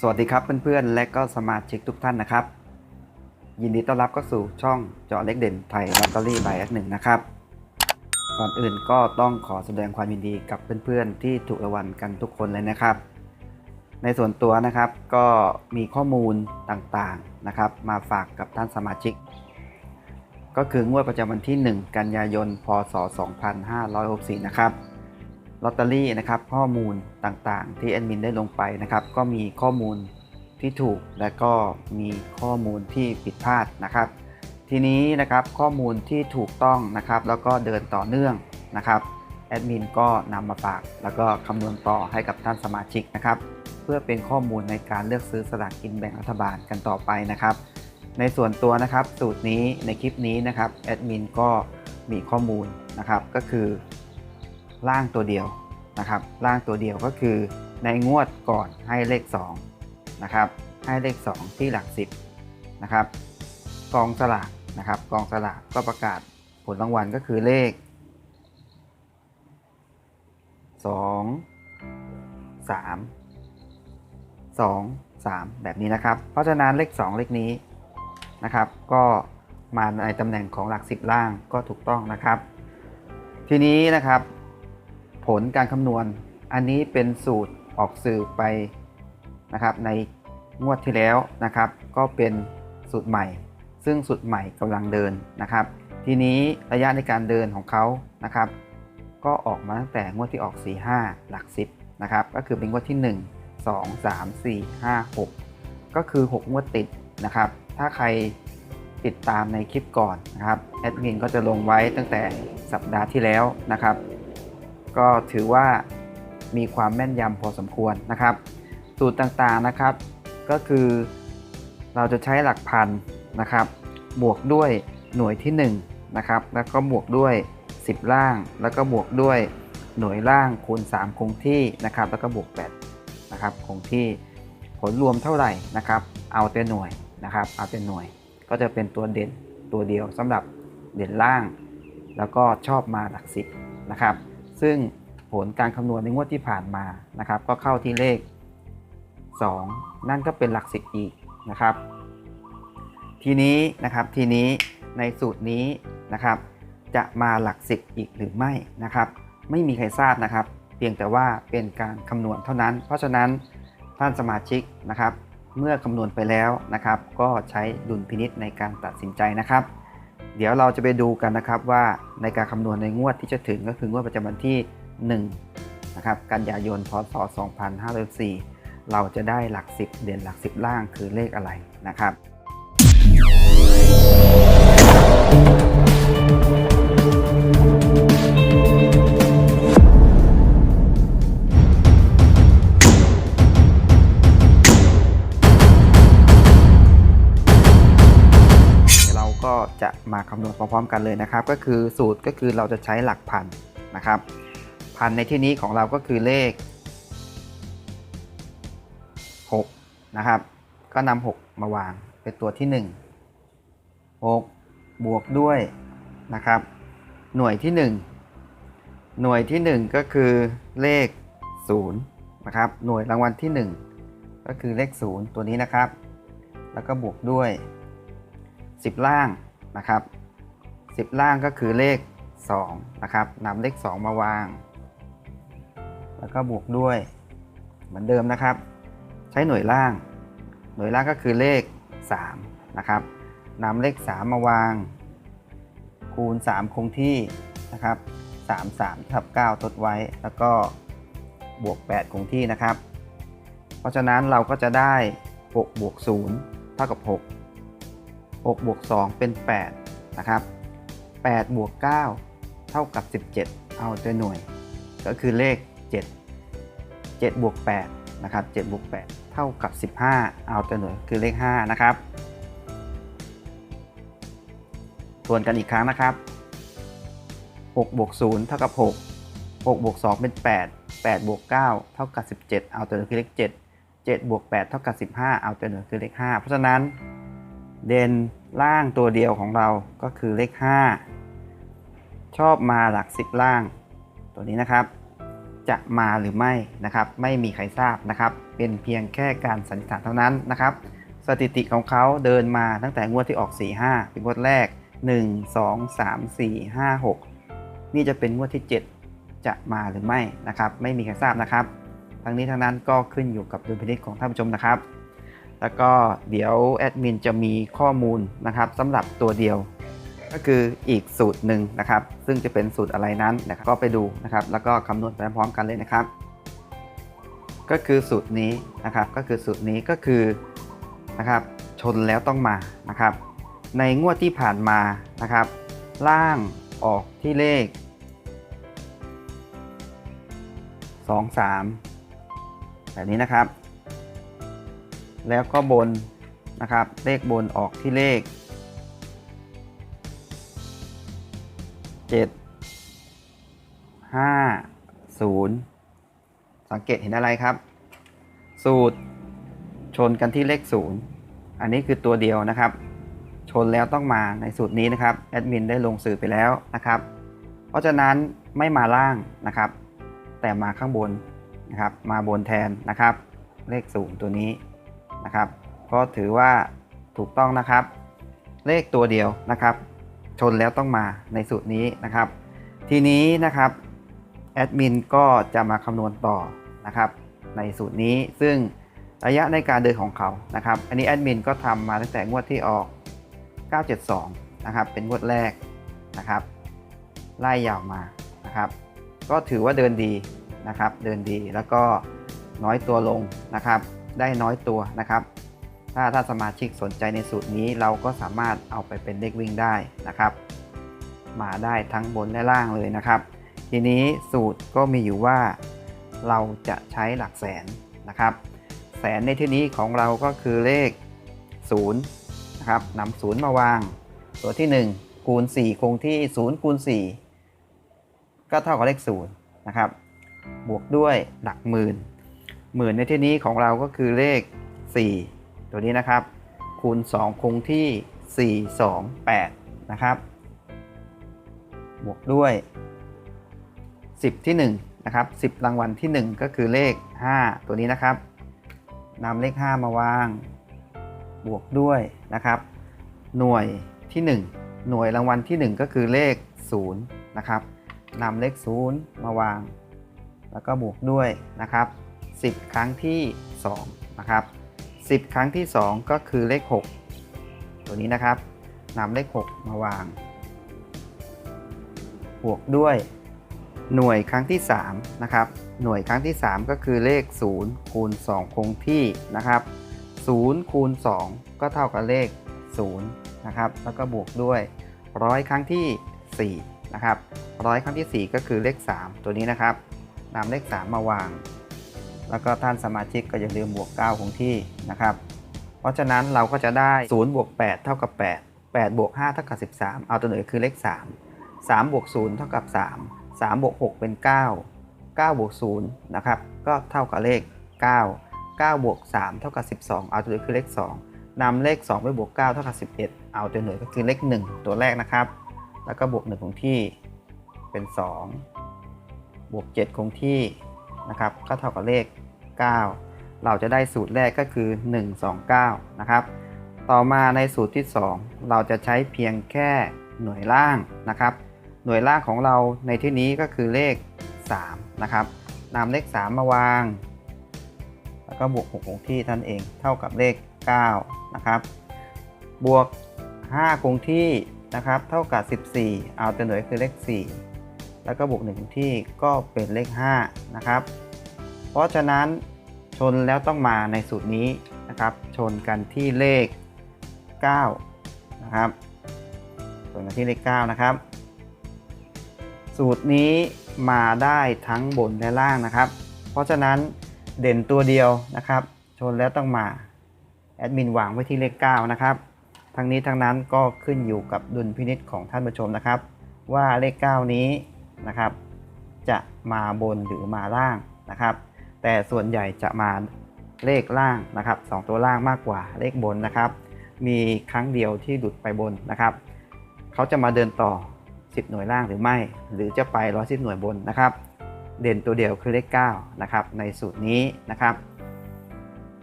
สวัสดีครับเพื่อนๆ และก็สมาชิกทุกท่านนะครับ ยินดีต้อนรับเข้าสู่ช่องเจาะเล็กเด่นไทยลอตเตอรี่ใบแอดหนึ่งนะครับ ก่อนอื่นก็ต้องขอแสดงความยินดีกับเพื่อนๆ ที่ถูกรางวัลกันทุกคนเลยนะครับ ในส่วนตัวนะครับก็มีข้อมูลต่างๆนะครับ มาฝากกับท่านสมาชิก ก็คืองวดประจำวันที่ 1 กันยายน พศ 2564 นะครับ ลอตเตอรี่นะครับข้อมูลต่างๆ ที่แอดมินได้ลงไปนะครับ ก็มีข้อมูลที่ถูกและก็มีข้อมูลที่ผิดพลาดนะครับ ทีนี้นะครับข้อมูลที่ถูกต้องนะครับ แล้วก็เดินต่อเนื่องนะครับแอดมินก็นำมาฝาก แล้วก็คำนวณต่อให้กับท่านสมาชิกนะครับ เพื่อเป็นข้อมูลในการเลือกซื้อสลากกินแบ่งรัฐบาลกันต่อไปนะครับ ในส่วนตัวนะครับสูตรนี้ในคลิปนี้นะครับแอดมินก็มีข้อมูลนะครับก็คือ ล่างตัวเดียวนะครับ ล่างตัวเดียวก็คือในงวดก่อนให้เลข2นะครับให้เลข 2 ที่หลัก 10นะครับกองสลากนะครับกองสลากก็ประกาศผลรางวัลก็คือเลข 2 3 2 3 แบบนี้นะครับ เพราะฉะนั้นเลข 2 เลขนี้นะครับ ก็มาในตำแหน่งของหลัก 10 ล่างก็ถูกต้องนะครับ ทีนี้นะครับ ผลการคำนวณ อันนี้เป็นสูตรออกสื่อไปนะครับในงวดที่แล้วนะครับ ก็เป็นสูตรใหม่ ซึ่งสูตรใหม่กำลังเดินนะครับ ทีนี้ระยะในการเดินของเขานะครับ ก็ออกมาตั้งแต่งวดที่ออก 4 5 หลัก 10นะครับก็คือเป็นงวดที่ 1 2 3 4 5 6 ก็คือ 6 งวดติดนะครับ ถ้าใครติดตามในคลิปก่อนนะครับแอดมินก็จะลงไว้ตั้งแต่สัปดาห์ที่แล้วนะครับ ก็ถือว่ามีความแม่นยำพอสมควรนะครับ สูตรต่างๆนะครับ ก็คือเราจะใช้หลักพันนะครับ บวกด้วยหน่วยที่1นะครับ แล้วก็บวกด้วย 10 ล่าง แล้วก็บวกด้วยหน่วยล่างคูณ 3 คงที่นะครับ แล้วก็บวก8นะครับ คงที่ผลรวมเท่าไหร่นะครับ เอาแต่หน่วยนะครับ เอาแต่หน่วย ก็จะเป็นตัวเด่นตัวเดียวสำหรับเด่นล่าง แล้วก็ชอบมาหลักสิบนะครับ ซึ่งผลการคำนวณในงวดที่ผ่านมานะครับ ก็เข้าที่เลข 2 นั่นก็เป็นหลักสิบอีกนะครับ ทีนี้นะครับทีนี้ในสูตรนี้นะครับ จะมาหลักสิบอีกหรือไม่นะครับ ไม่มีใครทราบนะครับ เพียงแต่ว่าเป็นการคำนวณเท่านั้น เพราะฉะนั้นท่านสมาชิกนะครับ เมื่อคำนวณไปแล้วนะครับ ก็ใช้ดุลพินิษในการตัดสินใจนะครับ เดี๋ยวเราจะไปดูกันนะครับว่าในการคำนวณในงวดที่จะถึงก็คืองวดประจำวันที่ 1 นะครับ กันยายน พศ 2504 เราจะได้หลัก 10 เด่นหลัก 10 ล่างคือเลขอะไรนะครับ มาคำนวณพร้อมๆกันเลยนะครับ ก็คือสูตรก็คือเราจะใช้หลักพันนะครับพันในที่นี้ของเราก็คือเลข 6 นะครับ ก็นำ6มาวางเป็นตัวที่ 1 6 บวกด้วยนะครับ หน่วยที่ 1 หน่วยที่ 1 ก็คือเลข0นะครับ หน่วยรางวัลที่ 1 ก็คือเลข 0 ตัวนี้นะครับ แล้วก็บวกด้วย 10 ล่าง นะครับ 10 ล่างก็คือเลข2นะครับนำเลข 2 มาวาง แล้วก็บวกด้วย เหมือนเดิมนะครับ ใช้หน่วยล่าง หน่วยล่างก็คือเลข3นะครับนำเลข 3 มาวาง คูณ 3 คงที่นะครับ3 3ทับ9ทดไว้ แล้วก็บวก 8 คงที่นะครับ เพราะฉะนั้นเราก็จะได้ 6 บวก 0 เท่ากับ 6 6บวก2เป็น 8 นะครับ8บวก9เท่ากับ 17 เอาตัวหน่วย ก็คือเลข 7 7บวก8นะครับ7บวก8เท่ากับ 15 เอาตัวหน่วยคือเลข 5 นะครับ ทวนกันอีกครั้งนะครับ6บวก0เท่ากับ 6 6บวก2เป็น 8 8บวก9เท่ากับ 17 เอาตัวหน่วยคือเลข 7 7บวก8เท่ากับ 15 เอาตัวหน่วยคือเลข 5 เพราะฉะนั้น เด่นล่างตัวเดียวของเราก็คือเลข 5 ชอบมาหลัก 10 ล่าง ตัวนี้นะครับ จะมาหรือไม่นะครับ ไม่มีใครทราบนะครับ เป็นเพียงแค่การสันนิษฐานเท่านั้นนะครับ สถิติของเขาเดินมาตั้งแต่งวดที่ออก 45 เป็นงวดแรก 1 2 3 4 5 6 นี่จะเป็นงวดที่ 7 จะมาหรือไม่นะครับ ไม่มีใครทราบนะครับ ทั้งนี้ทั้งนั้นก็ขึ้นอยู่กับดุลพินิจของท่านผู้ชมนะครับ แล้วก็เดี๋ยวแอดมินจะมีข้อมูลนะครับสำหรับตัวเดียว ก็คืออีกสูตรหนึ่งนะครับ ซึ่งจะเป็นสูตรอะไรนั้นนะครับก็ไปดูนะครับ แล้วก็คำนวณไปพร้อมกันเลยนะครับ ก็คือสูตรนี้นะครับ ก็คือสูตรนี้ก็คือนะครับ ชนแล้วต้องมานะครับ ในงวดที่ผ่านมานะครับ ล่างออกที่เลข 2 3 แบบนี้นะครับ แล้วก็บนนะครับ เลขบนออกที่เลข 7 5 0 สังเกตเห็นอะไรครับ สูตรชนกันที่เลข 0 อันนี้คือตัวเดียวนะครับ ชนแล้วต้องมาในสูตรนี้นะครับแอดมินได้ลงสื่อไปแล้วนะครับ เพราะฉะนั้นไม่มาล่างนะครับ แต่มาข้างบนนะครับ มาบนแทนนะครับ เลขศูนย์ตัวนี้ นะครับ ก็ถือว่าถูกต้องนะครับ เลขตัวเดียวนะครับ ชนแล้วต้องมาในสูตรนี้นะครับ ทีนี้นะครับแอดมินก็จะมาคำนวณต่อนะครับ ในสูตรนี้ซึ่งระยะในการเดินของเขานะครับ อันนี้แอดมินก็ทำมาตั้งแต่งวดที่ออก 972 นะครับ เป็นงวดแรกนะครับ ไล่ยาวมานะครับ ก็ถือว่าเดินดีนะครับ เดินดีแล้วก็น้อยตัวลงนะครับ ได้น้อยตัวนะครับ ถ้าถ้าสมาชิกสนใจในสูตรนี้เราก็สามารถเอาไปเป็นเลขวิ่งได้นะครับ มาได้ทั้งบนและล่างเลยนะครับ ทีนี้สูตรก็มีอยู่ว่าเราจะใช้หลักแสนนะครับ แสนในที่นี้ของเราก็คือเลข0นะครับนำศูนย์มาวาง ตัวที่ 1 คูณ 4 คงที่ 0 คูณ 4 ก็เท่ากับเลข0นะครับ บวกด้วยหลักหมื่น หมื่นในที่นี้ของเราก็คือเลข 4 ตัวนี้นะครับ คูณ 2 คงที่ 4 2 8 นะครับ บวกด้วย 10 ที่ 1 นะครับ 10 รางวัลที่ 1 ก็คือเลข 5 ตัวนี้นะครับนำเลข 5 มาวาง บวกด้วยนะครับ หน่วยที่ 1 หน่วยรางวัลที่ 1 ก็คือเลข 0 นะครับนำเลข 0 มาวาง แล้วก็บวกด้วยนะครับ 10 ครั้งที่2นะครับ10 ครั้งที่ 2 ก็คือเลข 6 ตัวนี้นะครับนำเลข 6 มาวางบวกด้วยหน่วยครั้งที่3นะครับหน่วยครั้งที่ 3 ก็คือเลข 0 คูณ 2 คงที่นะครับ0คูณ 2 ก็เท่ากับเลข0นะครับแล้วก็บวกด้วยร้อยครั้งที่4นะครับร้อยครั้งที่ 4 ก็คือเลข 3 ตัวนี้นะครับนำเลข 3 มาวาง แล้วก็ท่านสมาชิกก็อย่าลืมบวก 9 คงที่นะครับ เพราะฉะนั้นเราก็จะได้0บวก8เท่ากับ 8 8บวก5เท่ากับ 13 เอาตัวหน่วยคือเลข 3 3บวก0เท่ากับ 3 3บวก6เป็น 9 9บวก0นะครับ ก็เท่ากับเลข 9 9บวก3เท่ากับ 12 เอาตัวหน่วยคือเลข 2นำเลข 2 ไปบวก 9 เท่ากับ 11 เอาตัวหน่วยก็คือเลข 1 ตัวแรกนะครับ แล้วก็บวก1คงที่เป็น 2 บวก 7 คงที่นะครับ ก็เท่ากับเลข 9 เราจะได้สูตรแรกก็คือ 129 นะครับ ต่อมาในสูตรที่ 2 เราจะใช้เพียงแค่หน่วยล่างนะครับ หน่วยล่างของเราในที่นี้ก็คือเลข 3 นะครับนำเลข 3 มาวาง แล้วก็บวก6คงที่ท่านเองเท่ากับเลข 9 นะครับ บวก 5 คงที่นะครับ เท่ากับ 14 เอาแตัวหน่วยคือเลข 4 แล้วก็บวก1คงที่ก็เป็นเลข 5 นะครับ ราะฉะนั้นชนแล้วต้องมาในสูตรนี้นะครับ ชนกันที่เลข 9 นะครับชนกันที่เลข 9 นะครับ สูตรนี้มาได้ทั้งบนและล่างนะครับ เพราะฉะนั้นเด่นตัวเดียวนะครับ ชนแล้วต้องมาแอดมินวางไว้ที่เลข 9 นะครับ ทั้งนี้ทั้งนั้นก็ขึ้นอยู่กับดุลพินิษของท่านผู้ชมนะครับ ว่าเลข 9 นี้นะครับ จะมาบนหรือมาล่างนะครับ แต่ส่วนใหญ่จะมาเลขล่างนะครับสองตัวล่างมากกว่าเลขบนนะครับ มีครั้งเดียวที่หลุดไปบนนะครับเขาจะมาเดินต่อ 10 หน่วยล่างหรือไม่ หรือจะไป 110 หน่วยบนนะครับ เด่นตัวเดียวคือเลข9นะครับในสูตรนี้นะครับ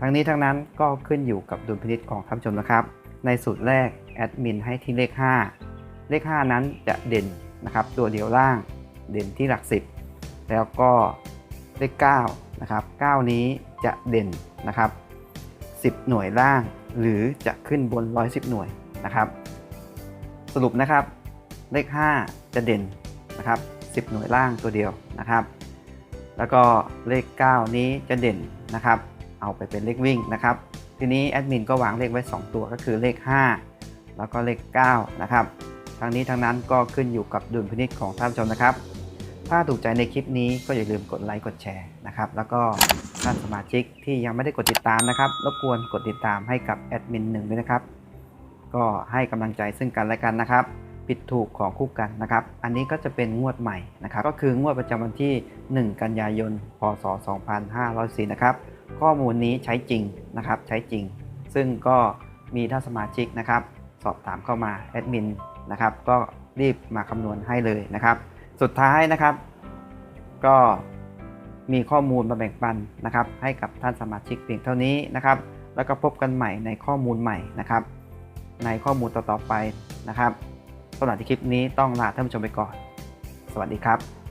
ทั้งนี้ทั้งนั้นก็ขึ้นอยู่กับดุลพินิจของท่านผู้ชมนะครับ ในสูตรแรกแอดมินให้ที่เลข 5 เลข 5 นั้นจะเด่นนะครับ ตัวเดียวล่างเด่นที่หลัก 10 แล้วก็เลข 9 นะครับ9นี้จะเด่นนะครับ 10 หน่วยล่าง หรือจะขึ้นบน 110 หน่วยนะครับ สรุปนะครับเลข 5 จะเด่นนะครับ 10 หน่วยล่างตัวเดียวนะครับ แล้วก็เลข 9 นี้จะเด่นนะครับ เอาไปเป็นเลขวิ่งนะครับ ทีนี้แอดมินก็วางเลขไว้ 2 ตัวก็คือเลข 5 แล้วก็เลข 9 นะครับ ทั้งนี้ทั้งนั้นก็ขึ้นอยู่กับดุลพินิจของท่านผู้ชมนะครับ ถ้าถูกใจในคลิปนี้ก็อย่าลืมกดไลค์กดแชร์นะครับ แล้วก็ท่านสมาชิกที่ยังไม่ได้กดติดตามนะครับ รบกวนกดติดตามให้กับแอดมินหนึ่งด้วยนะครับ ก็ให้กำลังใจซึ่งกันและกันนะครับ ผิดถูกของคู่กันนะครับ อันนี้ก็จะเป็นงวดใหม่นะครับ ก็คืองวดประจำวันที่ 1 กันยายน พศ 2504นะครับ ข้อมูลนี้ใช้จริงนะครับ ใช้จริง ซึ่งก็มีท่านสมาชิกนะครับ สอบถามเข้ามาแอดมินนะครับ ก็รีบมาคำนวณให้เลยนะครับ สุดท้ายนะครับ ก็มีข้อมูลมาแบ่งปันนะครับ ให้กับท่านสมาชิกเพียงเท่านี้นะครับ แล้วก็พบกันใหม่ในข้อมูลใหม่นะครับ ในข้อมูลต่อๆไปนะครับสำหรับที่คลิปนี้ต้องลาท่านผู้ชมไปก่อน สวัสดีครับ